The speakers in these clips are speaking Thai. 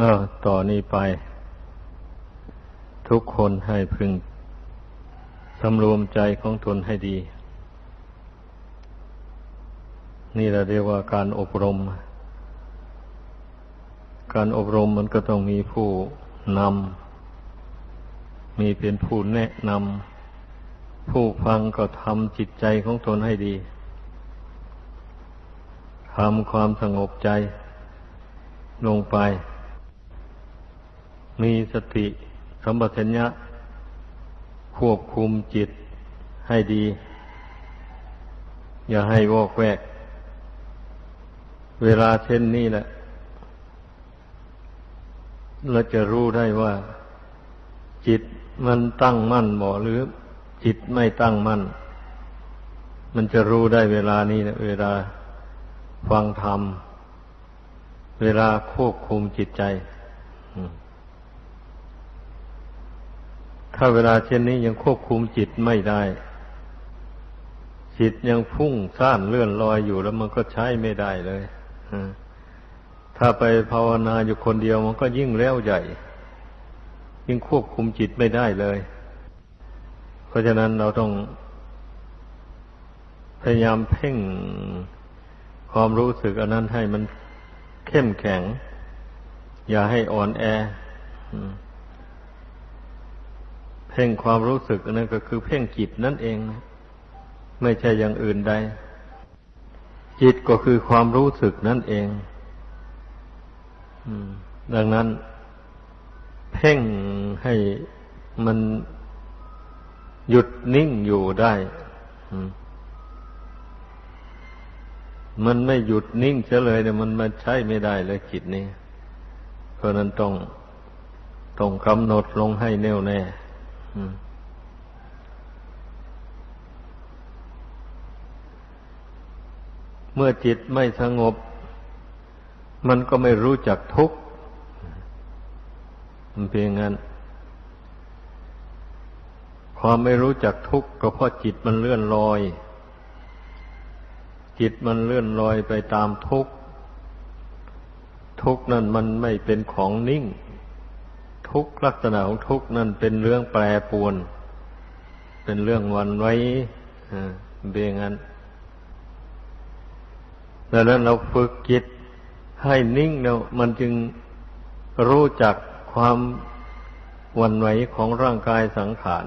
ออต่อนนี้ไป ทุกคนให้พึงสำรวมใจของตนให้ดี นี่เราเรียกว่าการอบรม การอบรมมันก็ต้องมีผู้นำ มีเป็นผู้แนะนำ ผู้ฟังก็ทำจิตใจของตนให้ดี ทำความสงบใจลงไป มีสติสัมปชัญญะควบคุมจิตให้ดี อย่าให้วอกแวก เวลาเช่นนี้แหละ เราจะรู้ได้ว่า จิตมันตั้งมั่นบ่หรือ จิตไม่ตั้งมั่น มันจะรู้ได้เวลานี้นะเวลาฟังธรรม เวลาควบคุมจิตใจ ถ้าเวลาเช่นนี้ยังควบคุมจิตไม่ได้ จิตยังพุ่งซ่านเลื่อนลอยอยู่แล้วมันก็ใช้ไม่ได้เลยถ้าไปภาวนาอยู่คนเดียวมันก็ยิ่งแล้วใหญ่ ยิ่งควบคุมจิตไม่ได้เลย เพราะฉะนั้นเราต้อง พยายามเพ่งความรู้สึกอันนั้นให้มันเข้มแข็ง อย่าให้อ่อนแอ เพ่งความรู้สึกอันนั้นก็คือเพ่งจิตนั่นเองไม่ใช่อย่างอื่นใด จิตก็คือความรู้สึกนั่นเองดังนั้น เพ่งให้มันหยุดนิ่งอยู่ได้มันไม่หยุดนิ่งเฉยเลยเนี่ยมันมันใช้ไม่ได้เลยจิตนี้ เพราะนั้นต้องต้องกำหนดลงให้แน่วแน่ เมื่อจิตไม่สงบ มันก็ไม่รู้จักทุกข์มันเพียงงั้น ความไม่รู้จักทุกข์ก็เพราะจิตมันเลื่อนลอย จิตมันเลื่อนลอยไปตามทุกข์ ทุกข์นั่นมันไม่เป็นของนิ่ง ทุกลักษณะของทุกนั่นเป็นเรื่องแปรปวน เป็นเรื่องวันไว้เบียงั้นดังนั้นเราฝึกจิตให้นิ่งแล้วมันจึงรู้จักความวันไหวของร่างกายสังขาร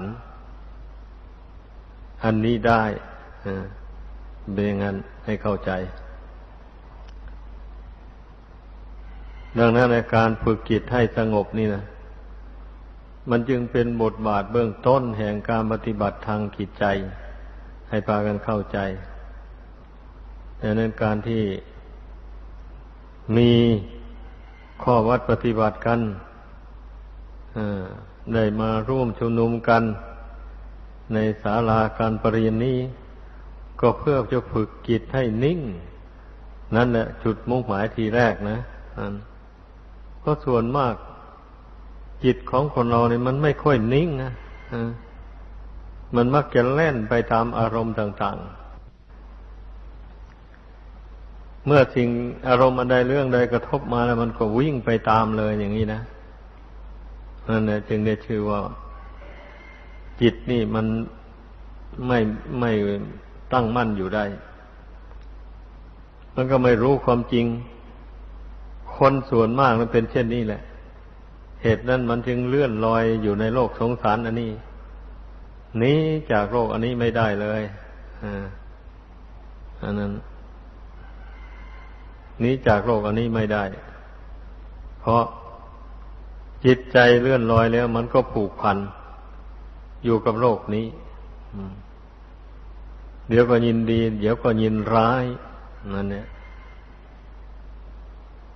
อันนี้ได้เบงันให้เข้าใจ ดังนั้นในการฝึกจิตให้สงบนี่นะ มันจึงเป็นบทบาทเบื้องต้นแห่งการปฏิบัติทางจิตใจ ให้พากันเข้าใจดังนั้นการที่มีข้อวัดปฏิบัติกันได้มาร่วมชุมนุมกัน ในศาลาการปรริยนนี้ ก็เพื่อจะฝึกจิตให้นิ่ง นั่นแหละจุดมุ่งหมายทีแรกนะเพราะส่วนมาก จิตของคนเราเนี่ยมันไม่ค่อยนิ่งนะมันมักจะเล่นไปตามอารมณ์ต่าง ๆ เมื่อสิ่งอารมณ์อันใดเรื่องใดกระทบมาแล้วมันก็วิ่งไปตามเลยอย่างนี้นะนั่นแหละจึงได้ชื่อว่า จิตนี่มันไม่ไม่ตั้งมั่นอยู่ได้ มันก็ไม่รู้ความจริง คนส่วนมากมันเป็นเช่นนี้แหละ เหตุนั้นมันจึงเลื่อนลอยอยู่ในโลกสงสารอันนี้นี้จากโลกอันนี้ไม่ได้เลยอันนั้นนี้จากโลกอันนี้ไม่ได้ เพราะจิตใจเลื่อนลอยแล้ว มันก็ผูกพัน อยู่กับโลกนี้เดี๋ยวก็ยินดี เดี๋ยวก็ยินร้ายนั่นเนี่ย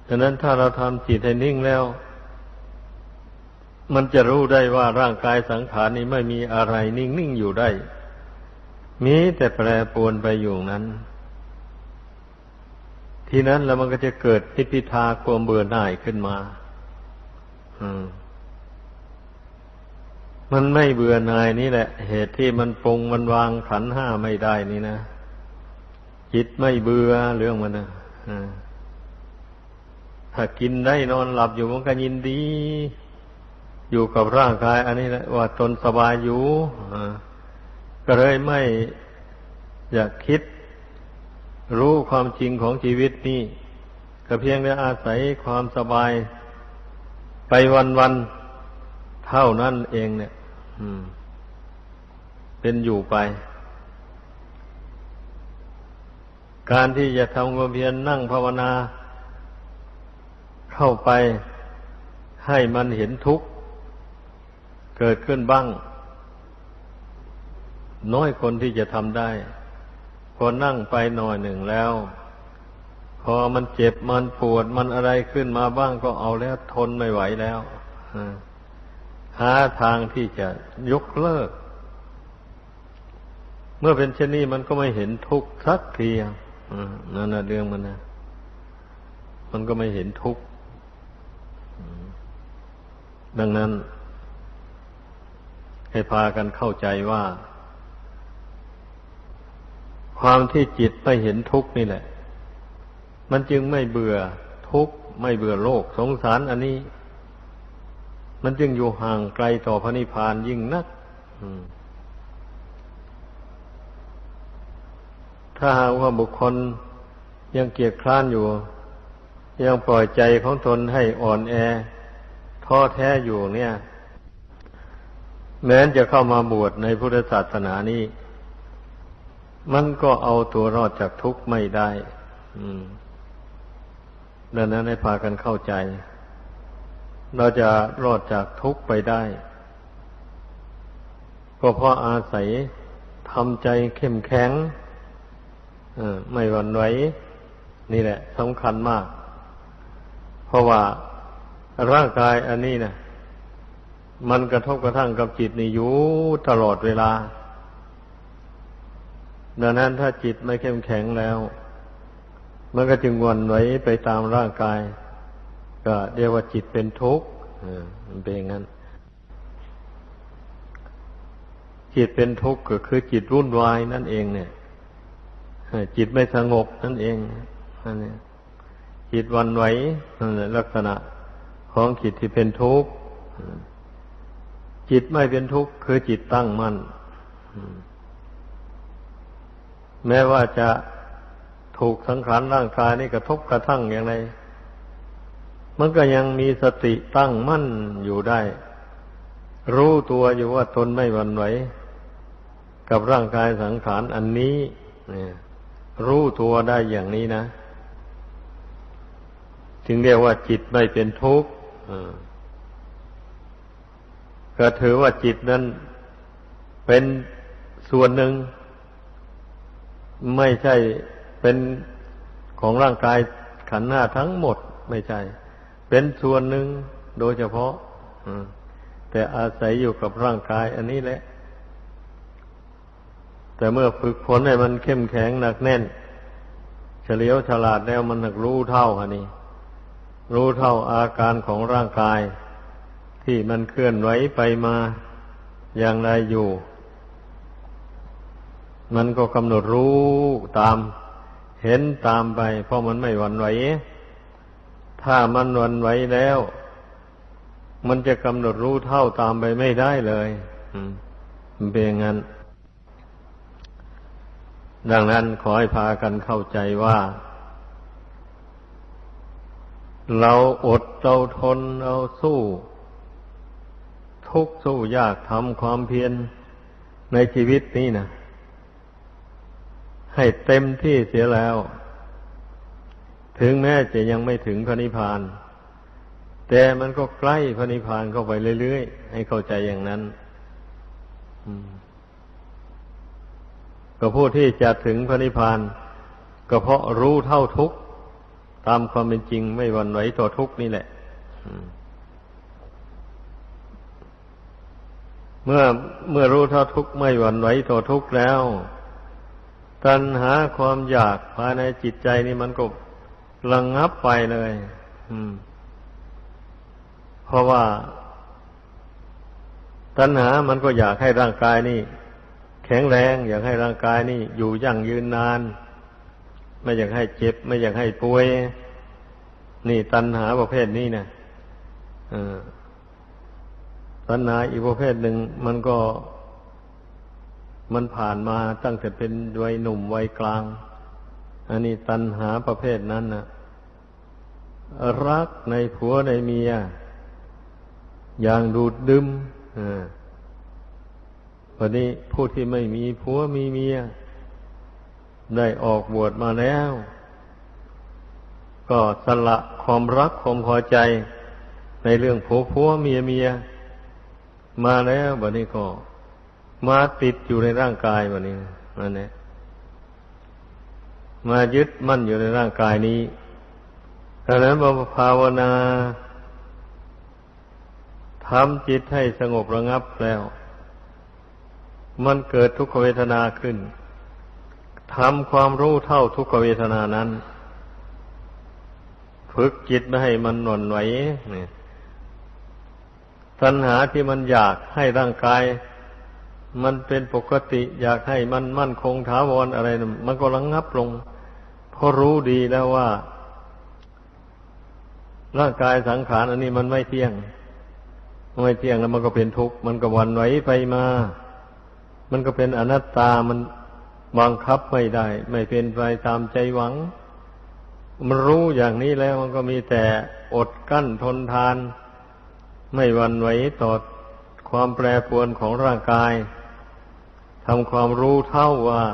ฉะนั้นถ้าเราทำจิตให้นิ่งแล้ว มันจะรู้ได้ว่าร่างกายสังขารนี้ไม่มีอะไรนิ่งนิ่งอยู่ได้ มีแต่แปรปรวนไปอยู่นั้น ทีนั้นแล้วมันก็จะเกิดพิพิทาความเบื่อหน่ายขึ้นมา อืมมันไม่เบื่อหน่ายนี่แหละ เหตุที่มันปรงมันวางขันห้าไม่ได้นี่นะจิตไม่เบื่อเรื่องมันนะถ้ากินได้นอนหลับอยู่มันก็ยินดี อยู่กับร่างกาย อันนี้แหละว่าตนสบายอยู่ก็เลยไม่อยากคิดรู้ความจริงของชีวิตนี่ก็เพียงแต่อาศัยความสบายไปวันวันเท่านั้นเองเนี่ยเป็นอยู่ไป การที่จะทำความเพียรนั่งภาวนา เข้าไปให้มันเห็นทุกข์ เกิดขึ้นบ้าง น้อยคนที่จะทำได้ พอนั่งไปหน่อยหนึ่งแล้ว พอมันเจ็บมันปวดมันอะไรขึ้นมาบ้างก็เอาแล้วทนไม่ไหวแล้วหาทางที่จะยกเลิก เมื่อเป็นเช่นนี้มันก็ไม่เห็นทุกข์สักทีนั่นนะเรื่องมันนะมันก็ไม่เห็นทุกข์ดังนั้น ให้พากันเข้าใจว่า ความที่จิตไม่เห็นทุกข์นี่แหละ มันจึงไม่เบื่อทุกข์ไม่เบื่อโลกสงสารอันนี้ มันจึงอยู่ห่างไกลต่อพระนิพพานยิ่งนักถ้าหากว่าบุคคลยังเกียดคร้านอยู่ ยังปล่อยใจของตนให้อ่อนแอท้อแท้อยู่เนี่ย แม้จะเข้ามาบวชในพุทธศาสนานี้ มันก็เอาตัวรอดจากทุกข์ไม่ได้ดังนั้นให้พากันเข้าใจ เราจะรอดจากทุกข์ไปได้ ก็เพราะอาศัยทำใจเข้มแข็งไม่หวั่นไหวนี่แหละสำคัญมาก เพราะว่าร่างกายอันนี้นะ มันกระทบกระทั่งกับจิตนี่อยู่ตลอดเวลา ดังนั้นถ้าจิตไม่เข้มแข็งแล้ว มันก็จึงวันไหวไปตามร่างกาย ก็เรียกว่าจิตเป็นทุกข์มันเป็นอย่างนั้น จิตเป็นทุกข์ก็คือจิตรุ่นวายนั่นเอง เนี่ยจิตไม่สงบนั่นเองนั่นเองจิตวันไหวลักษณะของจิตที่เป็นทุกข์ จิตไม่เป็นทุกข์คือจิตตั้งมั่นแม้ว่าจะถูกสังขารร่างกายนี่กระทบกระทั่งอย่างไร มันก็ยังมีสติตั้งมั่นอยู่ได้ รู้ตัวอยู่ว่าตนไม่หวั่นไหว กับร่างกายสังขารอันนี้รู้ตัวได้อย่างนี้นะจึงเรียกว่าจิตไม่เป็นทุกข์ ก็ถือว่าจิตนั้นเป็นส่วนหนึ่ง ไม่ใช่เป็นของร่างกายขันธ์หน้าทั้งหมดไม่ใช่ เป็นส่วนหนึ่งโดยเฉพาะแต่อาศัยอยู่กับร่างกายอันนี้แหละ แต่เมื่อฝึกฝนให้มันเข้มแข็งหนักแน่น เฉลียวฉลาดแล้วมันรู้เท่าอันนี้ รู้เท่าอาการของร่างกาย ที่มันเคลื่อนไหวไปมาอย่างไรอยู่ มันก็กำหนดรู้ตาม เห็นตามไป เพราะมันไม่หวั่นไหว ถ้ามันวันไหวแล้ว มันจะกำหนดรู้เท่าตามไปไม่ได้เลยมันเป็นอย่างนั้น ดังนั้นขอให้พากันเข้าใจว่า เราอดเราทนเราสู้ ทุกสู้ยากทำความเพียรในชีวิตนี้นะให้เต็มที่เสียแล้ว ถึงแม้จะยังไม่ถึงพระนิพพาน แต่มันก็ใกล้พระนิพพานเข้าไปเรื่อยๆ ให้เข้าใจอย่างนั้นก็ผู้ที่จะถึงพระนิพพาน ก็เพราะรู้เท่าทุกข์ตามความเป็นจริงไม่หวั่นไหวต่อทุกข์นี่แหละ เมื่อเมื่อรู้เท่าทุกข์ไม่หวั่นไหวต่อทุกข์แล้ว ตัณหาความอยากภายในจิตใจนี่มันก็ระงงับไปเลยเพราะว่า ตัณหามันก็อยากให้ร่างกายนี่ แข็งแรง อยากให้ร่างกายนี่ อยู่ยั่งยืนนาน ไม่อยากให้เจ็บ ไม่อยากให้ป่วย นี่ตัณหาประเภทนี้นะ ตัณหาอีกประเภทหนึ่งมันก็มันผ่านมาตั้งแต่เป็นวัยหนุ่มวัยกลาง อันนี้ตัณหาประเภทนั้นนะรักในผัวในเมีย อย่างดูดดึมวันนี้ผู้ที่ไม่มีผัวมีเมีย ได้ออกบวชมาแล้ว ก็สละความรักความพอใจในเรื่องผัวผัวเมียเมีย มาแล้ววันนี้ก็ มาติดอยู่ในร่างกายวันนี้นั่นแหละมายึดมั่นอยู่ในร่างกายนี้ดังนั้นบำภาวนาทำจิตให้สงบระงับแล้ว มันเกิดทุกขเวทนาขึ้นทำความรู้เท่าทุกขเวทนานั้น ฝึกจิตไม่ให้มันหน่นไหวเนี่ย ตัณหาที่มันอยากให้ร่างกาย มันเป็นปกติ อยากให้มันมั่นคงถาวรอะไรมันก็ระงงับลงเพราะรู้ดีแล้วว่า ร่างกายสังขารอันนี้มันไม่เที่ยงไม่เที่ยงแล้วมันก็เป็นทุกข์มันก็วันไหวไปมา มันก็เป็นอนัตตามันบังคับไม่ได้ ไม่เป็นไปตามใจหวัง มันรู้อย่างนี้แล้วมันก็มีแต่อดกั้นทนทาน ไม่วันไหวต่อความแปรปรวนของร่างกายทำความรู้เท่าว่า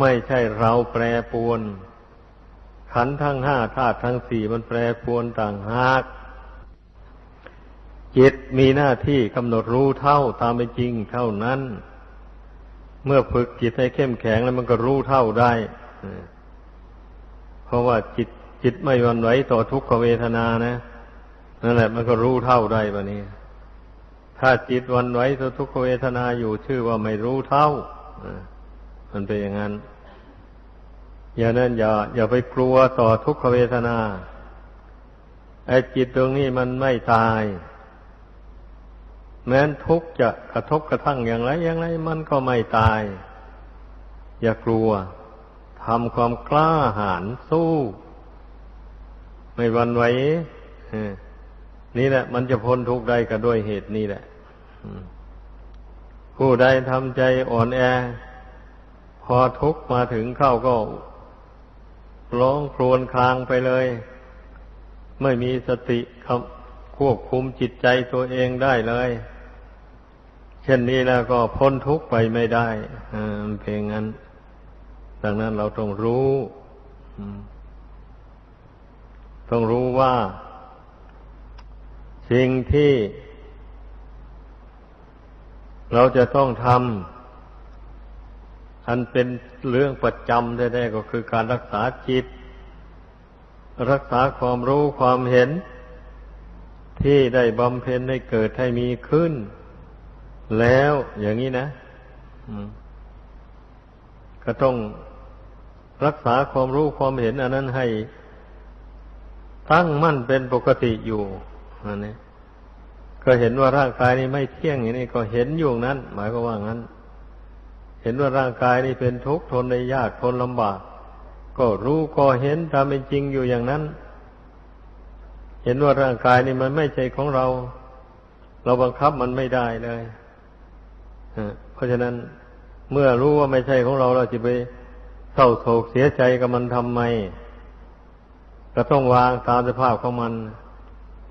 ไม่ใช่เราแปรปรวน ขันทั้งห้าธาตุทั้งสี่มันแปรปรวนต่างหากจิตมีหน้าที่กำหนดรู้เท่าตามเป็นจริงเท่านั้น เมื่อฝึกจิตให้เข้มแข็งแล้วมันก็รู้เท่าได้เพราะว่าจิตจิตไม่วันไหวต่อทุกขเวทนานะ นั่นแหละ มันก็รู้เท่าได้บะนี้ ถ้าจิตวันไหวต่อทุกขเวทนาอยู่ชื่อว่าไม่รู้เท่ามันเป็นอย่างนั้น อย่านั้นอย่า อย่าไปกลัวต่อทุกขเวทนาไอ้จิตตรงนี้มันไม่ตาย แม้นทุกจะกระทบกระทั่งอย่างไร อย่างไร มันก็ไม่ตาย อย่ากลัวทำความกล้าหาญสู้ ไม่วันไหว นี่แหละ มันจะพ้นทุกข์ได้ก็ด้วยเหตุนี้แหละผู้ใดทำใจอ่อนแอ พอทุกข์มาถึงเข้าก็ร้องครวญครางไปเลย ไม่มีสติควบคุมจิตใจตัวเองได้เลย เช่นนี้แล้วก็พ้นทุกข์ไปไม่ได้เพลงนั้น ดังนั้นเราต้องรู้ต้องรู้ว่า สิ่งที่เราจะต้องทำอันเป็นเรื่องประจำได้ๆก็คือการรักษาจิต รักษาความรู้ความเห็น ที่ได้บำเพ็ญได้เกิดให้มีขึ้น แล้วอย่างนี้นะก็ต้องรักษาความรู้ความเห็นอันนั้นให้ตั้งมั่นเป็นปกติอยู่ อันนี้ก็เห็นว่าร่างกายนี้ไม่เที่ยงอย่างนี้ก็เห็นอยู่นั้น หมายก็ว่างั้น เห็นว่าร่างกายนี่เป็นทุกข์ทนในยากทนลำบาก ก็รู้ก็เห็นตามเป็นจริงอยู่อย่างนั้น เห็นว่าร่างกายนี่มันไม่ใช่ของเรา เราบังคับมันไม่ได้เลยเพราะฉะนั้นเมื่อรู้ว่าไม่ใช่ของเราเราจะไปเศร้าโศกเสียใจกับมันทำไม ก็ต้องวางตามสภาพของมัน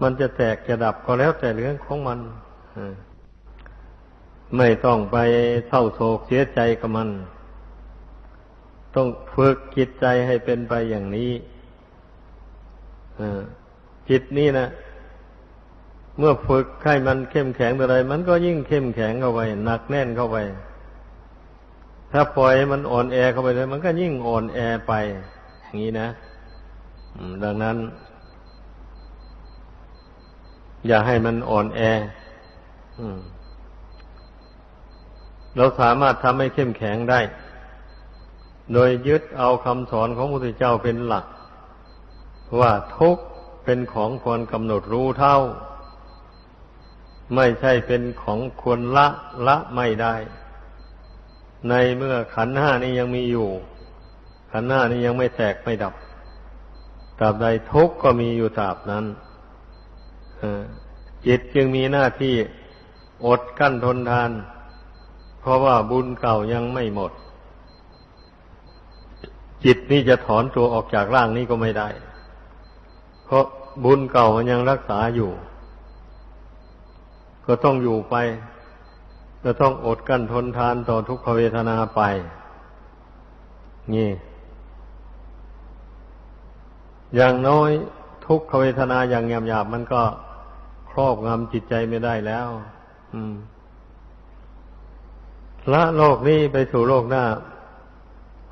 มันจะแตกจะดับก็แล้วแต่เรื่องของมันไม่ต้องไปเศร้าโศกเสียใจกับมัน ต้องฝึกจิตใจให้เป็นไปอย่างนี้จิตนี่นะเมื่อฝึกให้มันเข้มแข็งอะไร มันก็ยิ่งเข้มแข็งเข้าไปหนักแน่นเข้าไป ถ้าปล่อยมันอ่อนแอเข้าไปเลย มันก็ยิ่งอ่อนแอไป อย่างนี้นะดังนั้น อย่าให้มันอ่อนแอเราสามารถทำให้เข้มแข็งได้ โดยยึดเอาคำสอนของพระพุทธเจ้าเป็นหลัก ว่าทุกเป็นของควรกำหนดรู้เท่า ไม่ใช่เป็นของควรละละไม่ได้ ในเมื่อขันห้านี้ยังมีอยู่ ขันห้านี้ยังไม่แตกไม่ดับตราบใดทุกข์ก็มีอยู่ตราบนั้น จิตจึงมีหน้าที่อดกั้นทนทาน เพราะว่าบุญเก่ายังไม่หมด จิตนี่จะถอนตัวออกจากร่างนี้ก็ไม่ได้ เพราะบุญเก่ามันยังรักษาอยู่ ก็ต้องอยู่ไปจะต้องอดกั้นทนทานต่อทุกขเวทนาไป นี่ อย่างน้อยทุกขเวทนาอย่างหยาบๆมันก็ ครอบงำจิตใจไม่ได้แล้วละโลกนี้ไปสู่โลกหน้า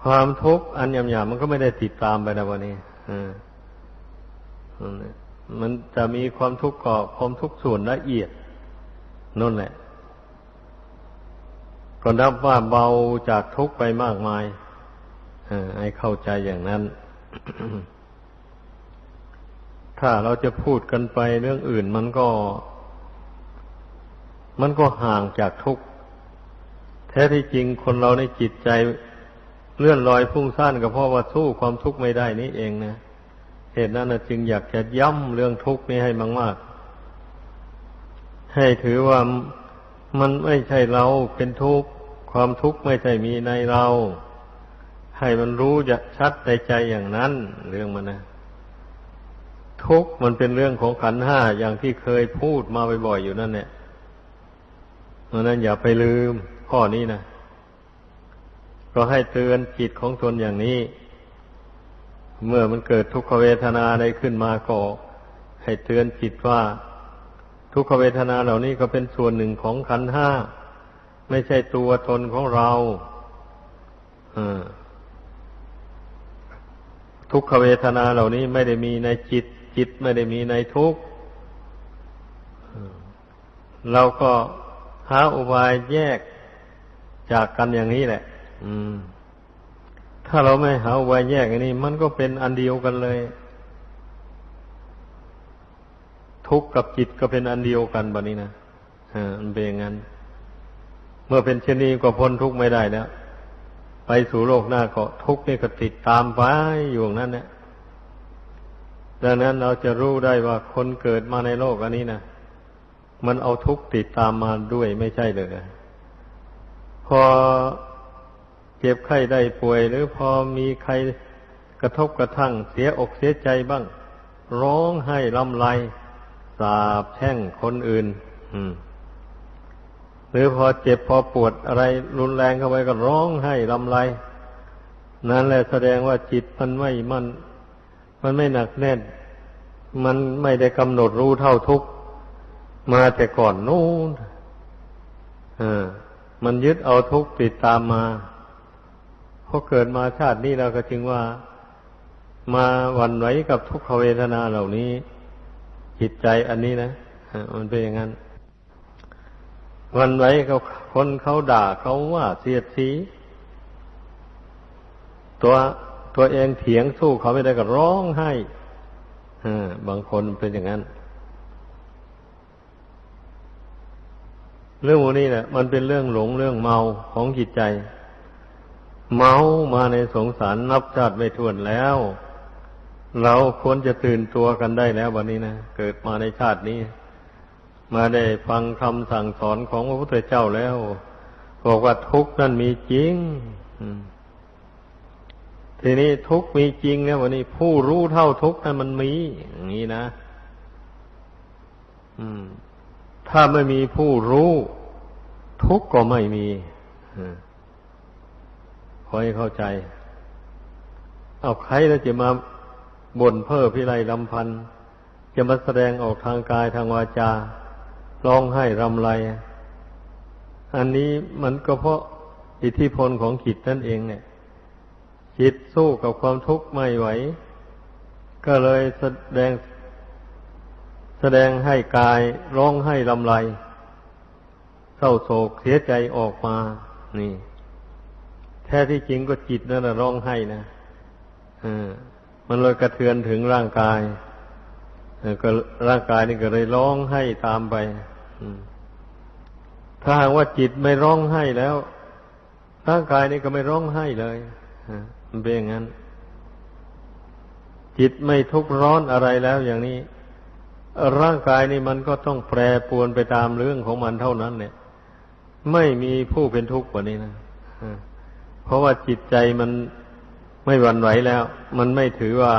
ความทุกข์อันหยาบๆมันก็ไม่ได้ติดตามไปนะวันนี้มันจะมีความทุกข์ก่อความทุกข์ส่วนละเอียดนั่นแหละก็นับว่าเบาจากทุกข์ไปมากมายให้เข้าใจอย่างนั้น ถ้าเราจะพูดกันไปเรื่องอื่นมันก็ มันก็ห่างจากทุกข์แท้ที่จริงคนเราในจิตใจเลื่อนลอยพุ่งสั้นก็เพราะว่าสู้ความทุกข์ไม่ได้นี่เองนะเหตุนั้นนะจึงอยากจะย้ำเรื่องทุกข์นี้ให้มากๆให้ถือว่ามันไม่ใช่เราเป็นทุกข์ความทุกข์ไม่ใช่มีในเรา ให้มันรู้จะชัดในใจอย่างนั้น เรื่องมันนะ ทุกข์มันเป็นเรื่องของขันห้าอย่างที่เคยพูดมาบ่อยๆอยู่นั่นเนี่ยเพราะนั้นอย่าไปลืมข้อนี้นะก็ให้เตือนจิตของตนอย่างนี้ เมื่อมันเกิดทุกขเวทนาใดขึ้นมาก็ให้เตือนจิตว่า ทุกขเวทนาเหล่านี้ก็เป็นส่วนหนึ่งของขันห้าไม่ใช่ตัวตนของเราทุกขเวทนาเหล่านี้ไม่ได้มีในจิต จิตไม่ได้มีในทุกเราก็หาอุบายแยกจากกันอย่างนี้แหละถ้าเราไม่หาอุบายแยกอย่างนี้ มันก็เป็นอันเดียวกันเลย ทุกข์กับจิตก็เป็นอันเดียวกันแบบนี้นะอ่ามันเป็นอย่างนั้น เมื่อเป็นเช่นนี้ก็พ้นทุกข์ไม่ได้แล้ว ไปสู่โลกหน้าก็ทุกข์นี่ก็ติดตามไปอยู่นั้นเนี่ย ดังนั้นเราจะรู้ได้ว่าคนเกิดมาในโลกอันนี้นะมันเอาทุกข์ติดตามมาด้วยไม่ใช่เลยพอเจ็บไข้ได้ป่วย หรือพอมีใครกระทบกระทั่งเสียอกเสียใจบ้าง ร้องไห้ลำไรสาบแช่งคนอื่นหรือพอเจ็บพอปวดอะไรรุนแรงเข้าไปก็ร้องไห้ลำไรนั่นแหละแสดงว่าจิตมันไม่มัน มันไม่หนักแน่น มันไม่ได้กำหนดรู้เท่าทุกมาแต่ก่อนนู้นมันยึดเอาทุกติดตามมาพอเกิดมาชาตินี้เราก็จึงว่า มาวันไหวกับทุกขเวทนาเหล่านี้จิตใจอันนี้นะมันเป็นอย่างนั้นวันไว้เขาคนเขาด่าเขาว่าเสียดสี ตัว ตัวเองเถียงสู้เขาไม่ได้ก็ร้องไห้บางคนเป็นอย่างนั้น เรื่องนี้แหละมันเป็นเรื่องหลงเรื่องเมาของจิตใจ เมามาในสงสารนับชาติไม่ถ้วนแล้ว เราควรจะตื่นตัวกันได้แล้ววันนี้นะเกิดมาในชาตินี้ มาได้ฟังคำสั่งสอนของพระพุทธเจ้าแล้วบอกว่าทุกข์นั่นมีจริง ทีนี้ทุกมีจริงเนี่ยวันนี้ผู้รู้เท่าทุกนั้นมันมี อย่างนี้นะถ้าไม่มีผู้รู้ ทุกก็ไม่มีคอยเข้าใจ เอาใครแล้วจะมาบ่นเพ้อพิไรลำพัน จะมาแสดงออกทางกายทางวาจาร้องไห้รำไร อันนี้มันก็เพราะอิทธิพลของจิตนั่นเองเนี่ย จิตสู้กับความทุกข์ไม่ไหว ก็เลยแสดง แสดงให้กายร้องไห้ลำไร เศร้าโศกเสียใจออกมา นี่ แท้ที่จริงก็จิตนั่นแหละร้องไห้นะอ่ามันเลยกระเทือนถึงร่างกายก็ร่างกายนี่ก็เลยร้องไห้ตามไปถ้าหากว่าจิตไม่ร้องไห้แล้ว ร่างกายนี่ก็ไม่ร้องไห้เลย มันเป็นอย่างนั้น จิตไม่ทุกข์ร้อนอะไรแล้วอย่างนี้ ร่างกายนี่มันก็ต้องแปรปวนไปตามเรื่องของมันเท่านั้น เนี่ย ไม่มีผู้เป็นทุกข์กว่านี้นะเพราะว่าจิตใจมันไม่หวั่นไหวแล้ว มันไม่ถือว่า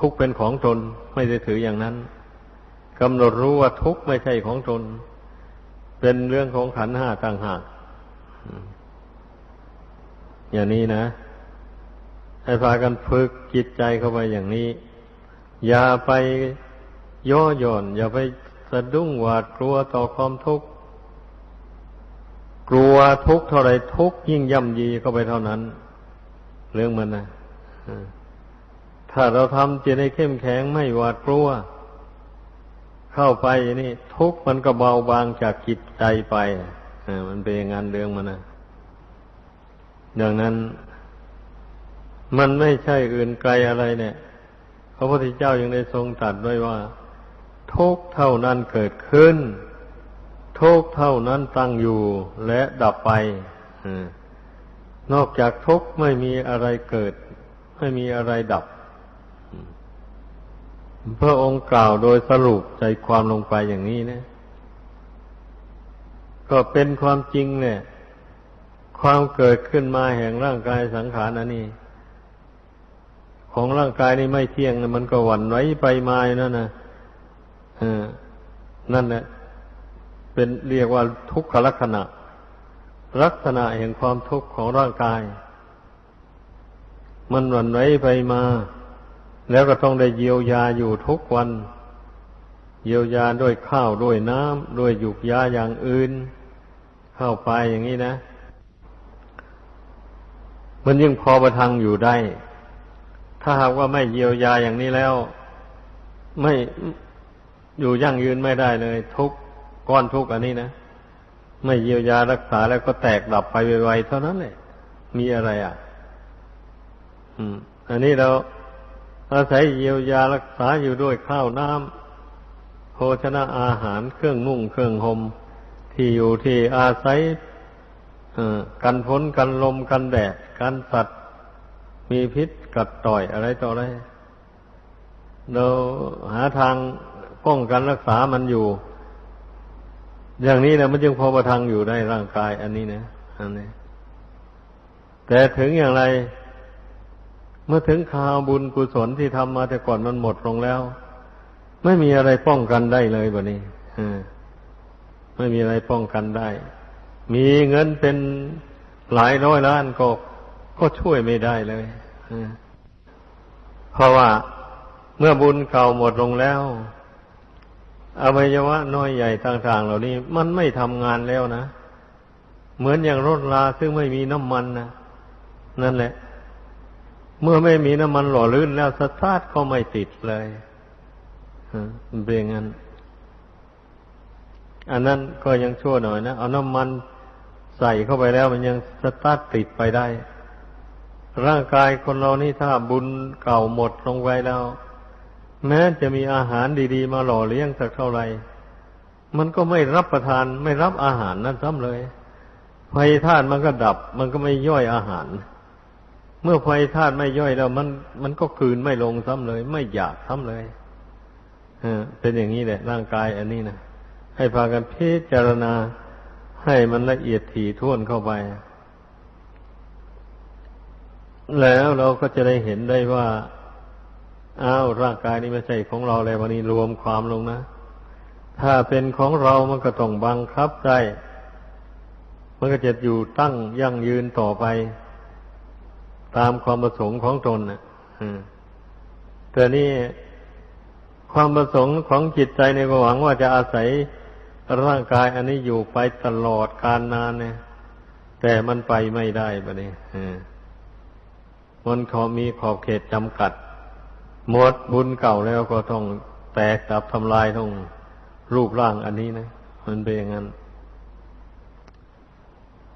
ทุกข์เป็นของตน ไม่ได้ถืออย่างนั้นกำหนดรู้ว่าทุกข์ไม่ใช่ของตน เป็นเรื่องของขันห้าต่างหาก อย่างนี้นะ ให้พากันฝึกจิตใจเข้าไปอย่างนี้ อย่าไปย่อหย่อน อย่าไปสะดุ้งหวาดกลัวต่อความทุกข์ กลัวทุกข์เท่าไรทุกข์ยิ่งย่ำยีเข้าไปเท่านั้น เรื่องมันนะถ้าเราทำจิตให้เข้มแข็งไม่หวาดกลัว เข้าไปนี่ ทุกข์มันก็เบาบางจากจิตใจไปมันเป็นอย่างนั้นเรื่องมันนะ ดังนั้น มันไม่ใช่อื่นไกลอะไรเนี่ย พระพุทธเจ้ายังได้ทรงตรัสไว้ว่า ทุกเท่านั้นเกิดขึ้น ทุกเท่านั้นตั้งอยู่และดับไปนอกจากทุกไม่มีอะไรเกิด ไม่มีอะไรดับพระองค์กล่าวโดยสรุปใจความลงไปอย่างนี้นะ ก็เป็นความจริงเนี่ย ความเกิดขึ้นมาแห่งร่างกายสังขารอันนี้ ของร่างกายนี่ไม่เที่ยงนะมันก็หวั่นไหวไปมานั่นนะนั่นแหละเป็นเรียกว่าทุกขลักษณะ ลักษณะแห่งความทุกข์ของร่างกาย มันหวั่นไหวไปมา แล้วก็ต้องได้เยียวยาอยู่ทุกวัน เยียวยาด้วยข้าวด้วยน้ำด้วยหยุกยาอย่างอื่น เข้าไปอย่างนี้นะ มันยังพอประทังอยู่ได้ ถ้าหากว่าไม่เยียวยาอย่างนี้แล้ว ไม่อยู่ยั่งยืนไม่ได้เลย ทุกก้อนทุกอันนี้นะไม่เยียวยารักษาแล้วก็แตกดับไปไวๆเท่านั้นแหละมีอะไรอะ อืม อันนี้เราอาศัยเยียวยารักษาอยู่ด้วยข้าวน้ำโภชนะอาหารเครื่องนุ่งเครื่องหม่มที่อยู่ที่อาศัย กันฝนกันลมกันแดด กันสัตว์ มีพิษกัดต่อยอะไรต่ออะไรเราหาทางป้องกันรักษามันอยู่ อย่างนี้นะมันจึงพอประทังอยู่ได้ร่างกายอันนี้นะอันนี้แต่ถึงอย่างไร เมื่อถึงข่าวบุญกุศลที่ทำมาแต่ก่อนมันหมดลงแล้ว ไม่มีอะไรป้องกันได้เลยแบบนี้ไม่มีอะไรป้องกันได้ มีเงินเป็นหลายร้อยล้านก็ก็ช่วยไม่ได้เลยเพราะว่าเมื่อบุญเก่าหมดลงแล้วอวัยวะน้อยใหญ่ต่างๆ เหล่านี้ มันไม่ทำงานแล้วนะ เหมือนอย่างรถลาซึ่งไม่มีน้ำมันนะนั่นแหละ เมื่อไม่มีน้ำมันหล่อลื่นแล้วสตาร์ทก็ไม่ติดเลยเป็นอย่างนั้น อันนั้นก็ยังชั่วหน่อยนะ เอาน้ำมัน ใส่เข้าไปแล้วมันยังสตาร์ทติดไปได้ ร่างกายคนเรานี่ถ้าบุญเก่าหมดลงไปแล้ว แม้จะมีอาหารดีๆ มาหล่อเลี้ยงสักเท่าไหร่มันก็ไม่รับประทานไม่รับอาหารนั้นซ้ำเลยไฟธาตุมันก็ดับ มันก็ไม่ย่อยอาหาร เมื่อไฟธาตุไม่ย่อยแล้วมันมันก็คืนไม่ลงซ้ำเลย ไม่อยากซ้ำเลยเป็นอย่างนี้แหละ ร่างกายอันนี้นะให้พากันพิจารณา ให้มันละเอียดถี่ถ้วนเข้าไป แล้วเราก็จะได้เห็นได้ว่า อ้าวร่างกายนี้ไม่ใช่ของเราแล้ววันนี้รวมความลงนะ ถ้าเป็นของเรามันก็ต้องบังคับใจมันก็จะอยู่ตั้งยั่งยืนต่อไป ตามความประสงค์ของตนนะแต่นี่ความประสงค์ของจิตใจในหวังว่าจะอาศัย ร่างกายอันนี้อยู่ไปตลอดกาลนานเนี่ย แต่มันไปไม่ได้บะนี่มันขอมีขอบเขตจำกัด หมดบุญเก่าแล้วก็ต้องแตกดับทำลายต้องรูปร่างอันนี้นะ มันเป็นอย่างนั้น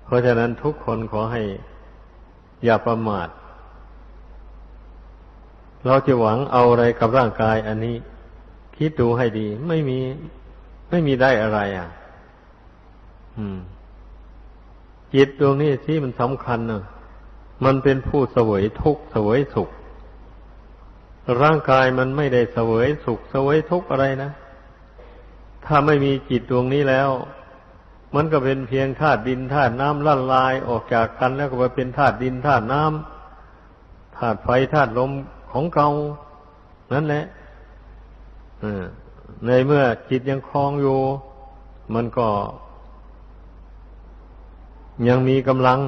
เพราะฉะนั้นทุกคนขอให้อย่าประมาท เราจะหวังเอาอะไรกับร่างกายอันนี้ คิดดูให้ดี ไม่มี ไม่มีได้อะไร อะ อืม จิตดวงนี้ที่มันสำคัญเนอะมันเป็นผู้เสวยทุกข์เสวยสุข ร่างกายมันไม่ได้เสวยสุขเสวยทุกข์อะไรนะ ถ้าไม่มีจิตดวงนี้แล้ว มันก็เป็นเพียงธาตุดินธาตุน้ำละลายออกจากกันแล้วก็ไปเป็นธาตุดินธาตุน้ำธาตุไฟธาตุลมของเก่านั่นแหละ อืม ในเมื่อจิตยังคลองอยู่ มันก็ ยังมีกำลัง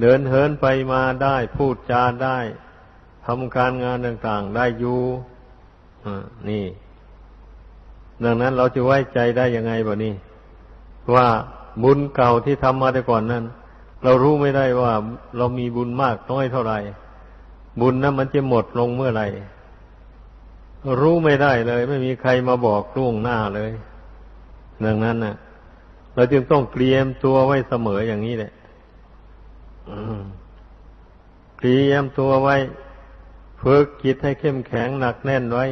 เดินเหินไปมาได้พูดจาได้ทำการงานต่าง ๆ ได้อยู่นี่ ดังนั้นเราจะไว้ใจได้ยังไงบ่นี้ว่าบุญเก่าที่ทำมาแต่ก่อนนั้น เรารู้ไม่ได้ว่าเรามีบุญมากน้อยเท่าไหร่ บุญนั้นมันจะหมดลงเมื่อไหร่ รู้ไม่ได้เลย ไม่มีใครมาบอกล่วงหน้าเลย ดังนั้นนะ่ะ เราจึงต้องเตรียมตัวไว้เสมออย่างนี้แหละเตรียมตัวไว้ฝึกจิตให้เข้มแข็งหนักแน่นไว้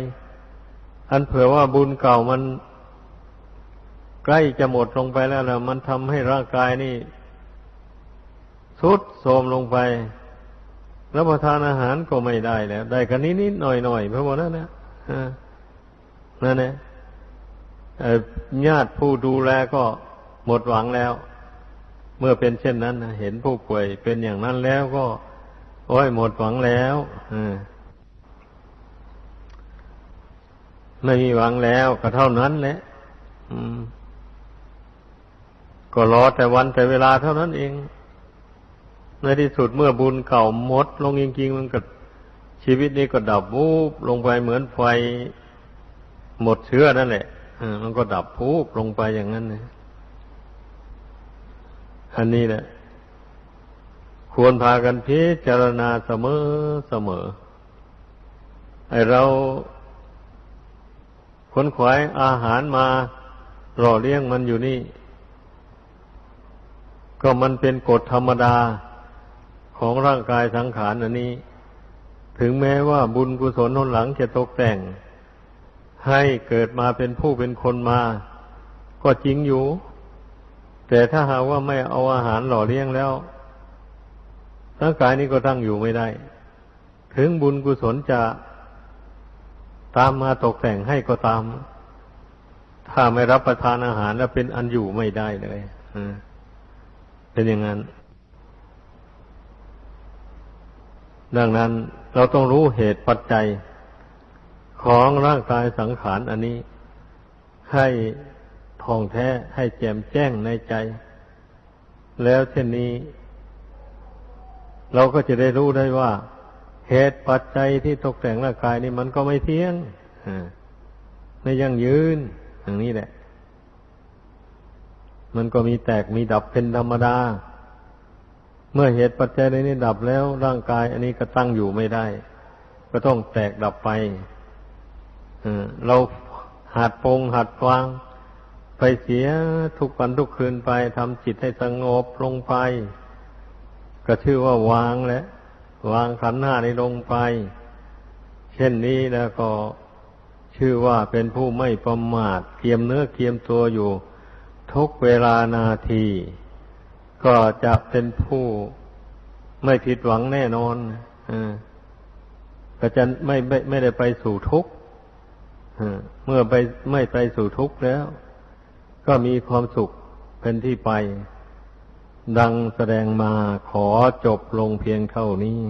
อันเผื่อว่าบุญเก่ามัน ใกล้จะหมดลงไปแล้วนะมันทำให้ร่างกายนี่ทุดโทรมลงไปรับประทานอาหารก็ไม่ได้แล้ว ได้กันนิดหน่อยๆเพราะว่านั่นนะ นั่นแหละญาติผู้ดูแลก็หมดหวังแล้ว เมื่อเป็นเช่นนั้นเห็นผู้ป่วยเป็นอย่างนั้นแล้วก็ โอ้ยหมดหวังแล้วไม่มีหวังแล้วก็เท่านั้นแหละก็รอแต่วันแต่เวลาเท่านั้นเอง ในที่สุดเมื่อบุญเก่าหมด ลงจริงๆมันก็ ชีวิตนี้ก็ดับวูบลงไปเหมือนไฟหมดเชื้อนั่นแหละมันก็ดับวูบลงไปอย่างนั้นนะอันนี้แหละ ควรพากันพิจารณาเสมอเสมอไอเราขนขวายอาหารมาหล่อเลี้ยงมันอยู่นี่ ก็มันเป็นกฎธรรมดาของร่างกายสังขารอันนี้ ถึงแม้ว่าบุญกุศลนนหลังจะตกแต่ง ให้เกิดมาเป็นผู้เป็นคนมา ก็จริงอยู่ แต่ถ้าหากว่าไม่เอาอาหารหล่อเลี้ยงแล้วร่างกายนี้ก็ตั้งอยู่ไม่ได้ ถึงบุญกุศลจะตามมาตกแต่งให้ก็ตาม ถ้าไม่รับประทานอาหารแล้วเป็นอันอยู่ไม่ได้เลยเป็นอย่างนั้น ดังนั้นเราต้องรู้เหตุปัจจัยของร่างกายสังขารอันนี้ ให้ท่องแท้ให้แจ่มแจ้งในใจ แล้วเช่นนี้ เราก็จะได้รู้ได้ว่า เหตุปัจจัยที่ตกแต่งร่างกายนี่มันก็ไม่เที่ยงไม่ยั่งยืน อย่างนี้แหละ มันก็มีแตกมีดับเป็นธรรมดา เมื่อเหตุปัจจัยนี้ดับแล้วร่างกาย อันนี้ก็ตั้งอยู่ไม่ได้ ก็ต้องแตกดับไปเราหัดปงหัดวาง ไปเสียทุกวันทุกคืนไปทำจิตให้สงบลงไป ก็ชื่อว่าวางแล้ววางขันหน้านี้ลงไป เช่นนี้แล้วก็ชื่อว่าเป็นผู้ไม่ประมาทเกียมเนื้อเกียมตัวอยู่ทุกเวลานาที ก็จะเป็นผู้ไม่ผิดหวังแน่นอนอก็จะไม่ไม่ไม่ได้ไปสู่ทุกข์เมื่อไปไม่ไปสู่ทุกข์แล้ว ก็มีความสุขเป็นที่ไป ดังแสดงมาขอจบลงเพียงเท่านี้